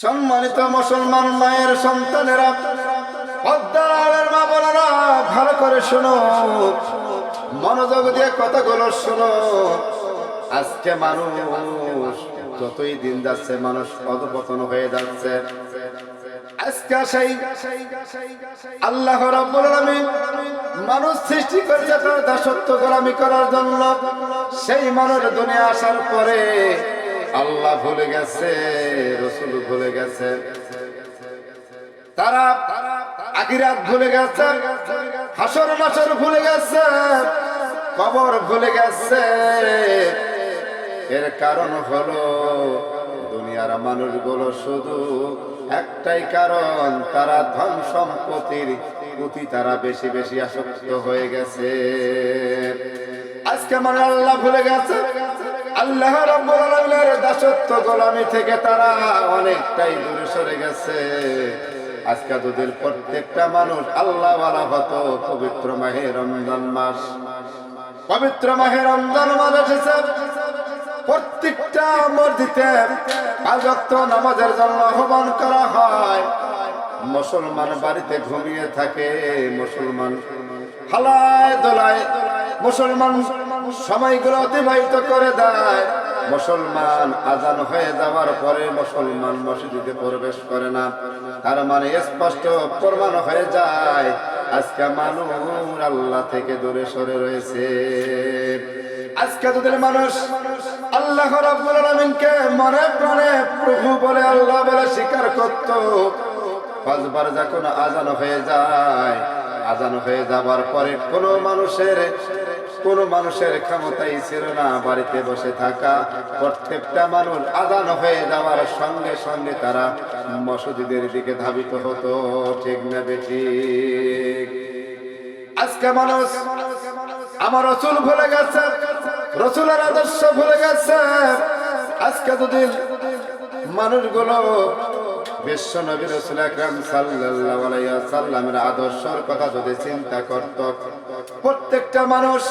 সম্মানিত মুসলমান মায়ের সন্তানেরা পদ্মার মা বোনেরা, ভালো করে শোনো, মনোযোগ দিয়ে কথাগুলো শোনো। আজকে মানুষ যতই দিন যাচ্ছে, মানুষ অধপতন হয়ে যাচ্ছে। আজকে আল্লাহ মানুষ সৃষ্টি দাসত্ব করার জন্য। সেই মানুষ দুনিয়া আসার পরে আল্লাহ ভুলে গেছে, রসুল ভুলে গেছে। তারা আখিরাত ভুলে গেছে, হাসর নাসর ভুলে গেছে, কবর ভুলে গেছে। এর কারণ হলো, দুনিয়ার মানুষগুলো শুধু একটাই কারণ, তারা ধন সম্পত্তির প্রতি তারা বেশি বেশি আসক্ত হয়ে গেছে। আজকে মানে আল্লাহ ভুলে গেছে। আল্লাহ রাব্বুল দাসত্ব গোলামি থেকে তারা অনেকটাই দূরে সরে গেছে। আজকে দুদিন প্রত্যেকটা মানুষ আল্লাহ ওয়ালা হতো, পবিত্র মাহে রমজান মাস। পবিত্র মাহে রমজান মাস এসেছে প্রত্যেকটা মসজিদে পাঁচ নামাজের জন্য আহ্বান করা হয়। মুসলমান বাড়িতে ঘুমিয়ে থাকে, মুসলমান হালায় দোলায় মুসলমান সময়গুলো অতিবাহিত করে দেয়। মুসলমান আজান হয়ে যাওয়ার পরে মুসলমান মসজিদে প্রবেশ করে না। তার মানে স্পষ্ট প্রমাণ হয়ে যায়, আজকে মানুষ আল্লাহ থেকে দূরে সরে রয়েছে। আজকে তোদের মানুষ আল্লাহ রাব্বুল আলামিনকে মনে প্রাণে প্রভু বলে আল্লাহ বলে স্বীকার করত, পাঁচবার যখন আজান হয়ে যায়, আজান হয়ে যাবার পরে কোনো মানুষের কোন মানুষের ক্ষমতাই ছিল না, বাড়িতে বসে থাকা প্রত্যেকটা মানুষ আদান হয়ে যাওয়ার সঙ্গে সঙ্গে তারা মসজিদের দিকে ধাবিত হতো। ঠিক না বেঠি আজকে মানুষ আমার রসুল ভুলে গেছে, রসুলের আদর্শ ভুলে গেছে। আজকে যদি মানুষগুলো বিশ্ব নবী রসুল আকরাম আলাইহি সাল্লামের আদর্শের কথা যদি চিন্তা করত প্রত্যেকটা মানুষ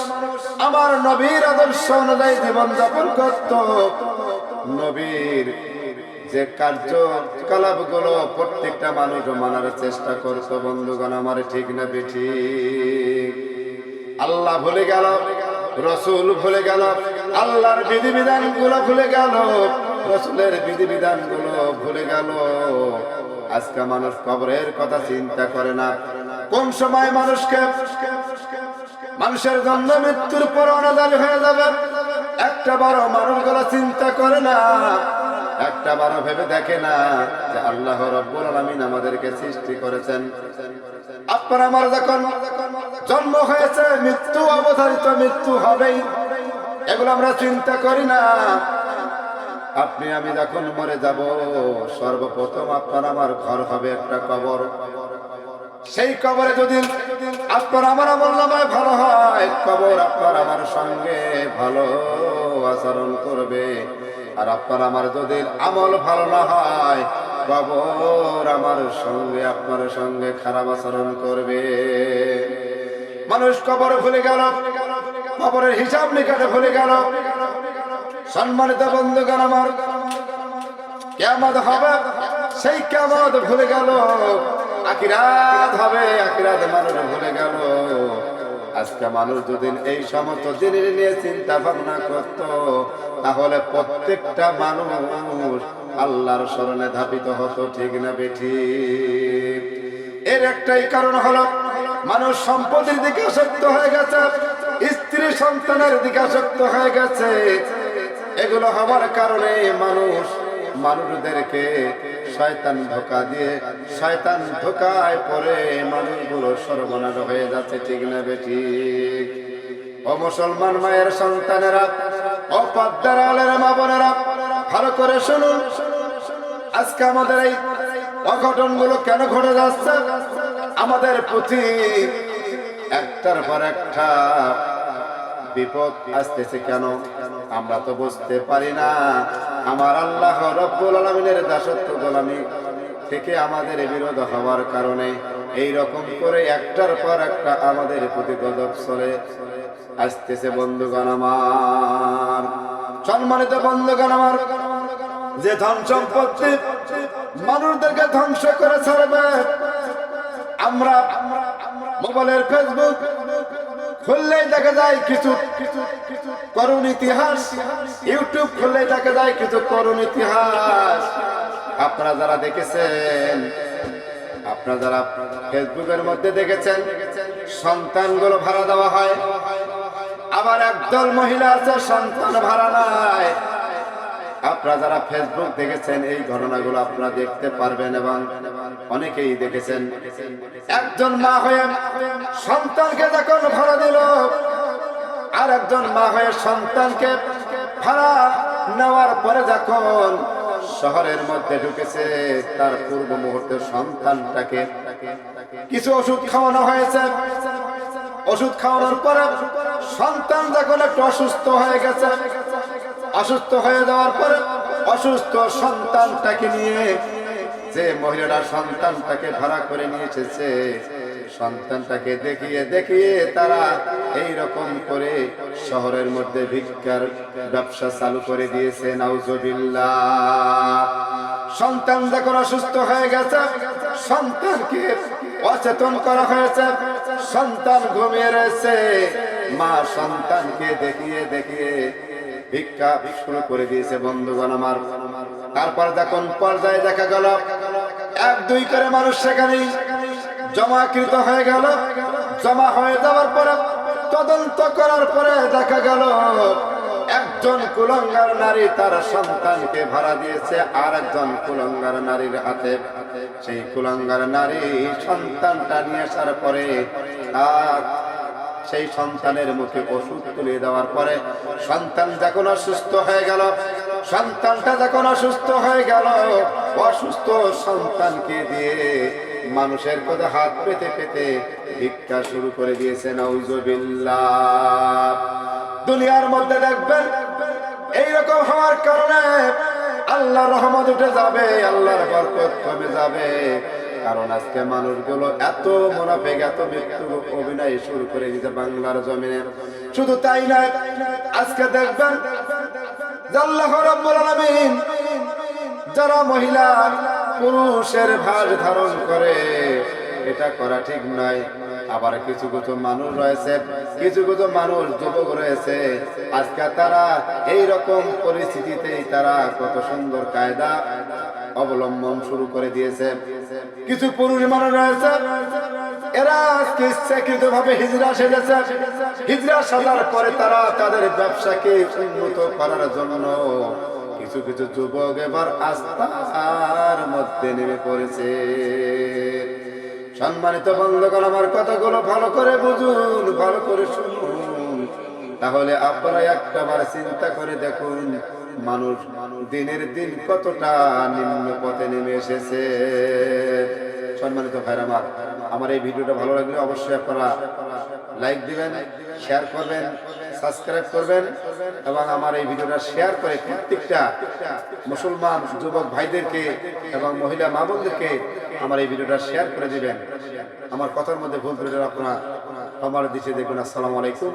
আমার নবীর আদর্শ অনুযায়ী জীবন যাপন করত। নবীর যে কার্যকলাপগুলো প্রত্যেকটা মানুষ মানার চেষ্টা করতো। বন্ধুগণ, আমার ঠিক না বেঠিক আল্লাহ ভুলে গেল, রসুল ভুলে গেল, আল্লাহর বিধিবিধানগুলো ভুলে গেল, রসুলের বিধিবিধানগুলো ভুলে গেল। আজকে মানুষ কবরের কথা চিন্তা করে না। কোন সময় মানুষকে মানুষের জন্ম মৃত্যুর পর অনাদার হয়ে যাবে। একটা বড় মানুষগুলো চিন্তা করে না। একটা বারো ভেবে দেখে না যে আল্লাহ রব্বুল আলামিন আমাদেরকে সৃষ্টি করেছেন। আপনার আমার যখন জন্ম হয়েছে, মৃত্যু অবধারিত মৃত্যু হবেই। এগুলো আমরা চিন্তা করি না। আপনি, আমি যখন মরে যাব, সর্বপ্রথম আপনার আমার ঘর হবে একটা কবর। সেই কবরে যদি আপনার আমার আমল নামায় ভালো হয়। কবর আপনার আমার সঙ্গে ভালো আচরণ করবে। আর আপনার আমার যদি আমল ভালো না হয়, কবর আমার সঙ্গে, আপনার সঙ্গে খারাপ আচরণ করবে। মানুষ কবর ভুলে গেল, কবরের হিসাব নিকাটে ভুলে গেল। সম্মানিত বন্ধুগণ আমার কেমন হবে, সেই কেমন ভুলে গেল। আকিরাত হবে আকিরাত মানুষ ভুলে গেল। আজকে মানুষ এই সমস্ত জিনিস নিয়ে চিন্তা ভাবনা করত, তাহলে প্রত্যেকটা মানুষ আল্লাহর স্মরণে ধাপিত হতো, ঠিক না বেঠি? এর একটাই কারণ হলো, মানুষ সম্পদের দিকে আসক্ত হয়ে গেছে, স্ত্রী সন্তানের দিকে আসক্ত হয়ে গেছে। এগুলো হওয়ার কারণে মানুষ, মানুষদেরকে শয়তান ধোকা দিয়ে, শয়তান ধোকায় পরে মানুষগুলো সর্বনাশ হয়ে যাচ্ছে, ঠিক না বেটি ও মুসলমান মায়ের সন্তানেরা, ও পদ্মারালের মা বোনেরা, ভালো করে শুনুন। আজকে আমাদের এই অঘটনগুলো কেন ঘটে যাচ্ছে? আমাদের প্রতি একটার পর একটা বিপদ আসতেছে কেন? আমরা তো বুঝতে পারি না। আমার আল্লাহ রব্বুল আলমিনের দাসত্ব গোলামি থেকে আমাদের বিরোধ হওয়ার কারণে এই রকম করে একটার পর একটা আমাদের প্রতি গজব চলে। আসতেছে বন্ধুগণ আমার। সম্মানিত বন্ধুগণ আমার, যে ধন সম্পত্তি মানুষদেরকে ধ্বংস করে ছাড়বে, আমরা মোবাইলের ফেসবুক খুললেই দেখা যায় কিছু করুণ ইতিহাস। ইউটিউব খুললেই দেখা যায় কিছু করুণ ইতিহাস। আপনারা যারা দেখেছেন, আপনারা যারা ফেসবুকের মধ্যে দেখেছেন, সন্তানগুলো ভাড়া দেওয়া হয়। আবার একদল মহিলা আছে, সন্তান ভাড়া নাই আপনারা যারা ফেসবুক দেখেছেন, এই ঘটনাগুলো আপনারা দেখতে পারবেন এবং অনেকেই দেখেছেন। একজন মা হয়ে সন্তানকে যখন ভাড়া দিল, আর একজন মা হয়ে সন্তানকে ভাড়া নেওয়ার পরে যখন শহরের মধ্যে ঢুকেছে, তার পূর্ব মুহূর্তে সন্তানটাকে কিছু ওষুধ খাওয়ানো হয়েছে। ওষুধ খাওয়ানোর পরে সন্তান যখন একটু অসুস্থ হয়ে গেছে অসুস্থ হয়ে যাওয়ার পরে অসুস্থ সন্তানটাকে নিয়ে যে মহিলাটা সন্তানটাকে ভাড়া করে নিয়ে এসেছে, সন্তানটাকে দেখিয়ে দেখিয়ে তারা এই রকম করে শহরের মধ্যে ভিক্ষার ব্যবসা চালু করে দিয়েছে সন্তান যখন অসুস্থ হয়ে গেছে, সন্তানকে অচেতন করা হয়েছে, সন্তান ঘুমিয়ে রয়েছে। মা সন্তানকে দেখিয়ে দেখিয়ে ভিক্ষা শুরু করে দিয়েছে বন্ধুগণ আমার। তারপর যখন পর্যায়ে দেখা গেল, এক দুই করে মানুষ সেখানেই জমাকৃত হয়ে গেল। জমা হয়ে যাওয়ার পরে তদন্ত করার পরে দেখা গেল, একজন কুলঙ্গার নারী তার সন্তানকে ভাড়া দিয়েছে, আর একজন কুলঙ্গার নারীর হাতে। সেই কুলঙ্গার নারী সন্তানটা নিয়ে আসার পরে তার সেই সন্তানের মুখে ওষুধ তুলে দেওয়ার পরে সন্তান যখন অসুস্থ হয়ে গেল, সন্তানটা যখন অসুস্থ হয়ে গেল, অসুস্থ সন্তানকে দিয়ে মানুষের কোথাও হাত পেতে পেতে ভিক্ষা শুরু করে দিয়েছে, নাউজুবিল্লাহ। দুনিয়ার মধ্যে দেখবেন, এইরকম হওয়ার কারণে আল্লাহ রহমত উঠে যাবে, আল্লাহর বরকত কমে যাবে। কারণ আজকে মানুষগুলো এত মোনাফেক, এত মৃত্যু অভিনয় শুরু করে দিতে বাংলার জমিনে। শুধু তাই নয়, আজকে দেখবেন যারা মহিলা, পুরুষের ভার ধারণ করে, এটা করা ঠিক নয়। আবার কিছু কিছু মানুষ রয়েছে, কিছু কিছু মানুষ যুবক রয়েছে, আজকে তারা এই রকম পরিস্থিতিতেই তারা কত সুন্দর কায়দা অবলম্বন শুরু করে দিয়েছে। কিছু পুরুষ মানুষ রয়েছে। এরা আজকে ইচ্ছাকৃত ভাবে হিজরা সেজেছে। হিজরা সাজার পরে তারা তাদের ব্যবসাকে উন্নত করার জন্য কিছু কিছু যুবক এবার আস্থার মধ্যে নেমে পড়েছে। সম্মানিত বন্ধুগণ, আমার কথাগুলো ভালো করে বুঝুন, ভালো করে শুনুন। তাহলে আপনারা একটা চিন্তা করে দেখুন মানুষ দিনের দিন কতটা নিম্ন পথে নেমে এসেছে। সম্মানিত ভাইরা আমার এই ভিডিওটা ভালো লাগলে অবশ্যই আপনারা লাইক দিবেন শেয়ার করবেন সাবস্ক্রাইব করবেন এবং আমার এই ভিডিওটা শেয়ার করে প্রত্যেকটা মুসলমান যুবক ভাইদেরকে এবং মহিলা মা বোনদেরকে আমার এই ভিডিওটা শেয়ার করে দিবেন। আমার কথার মধ্যে ভুল ত্রুটি আপনারা আমার দিচ্ছে দেখুন। আসসালামু আলাইকুম।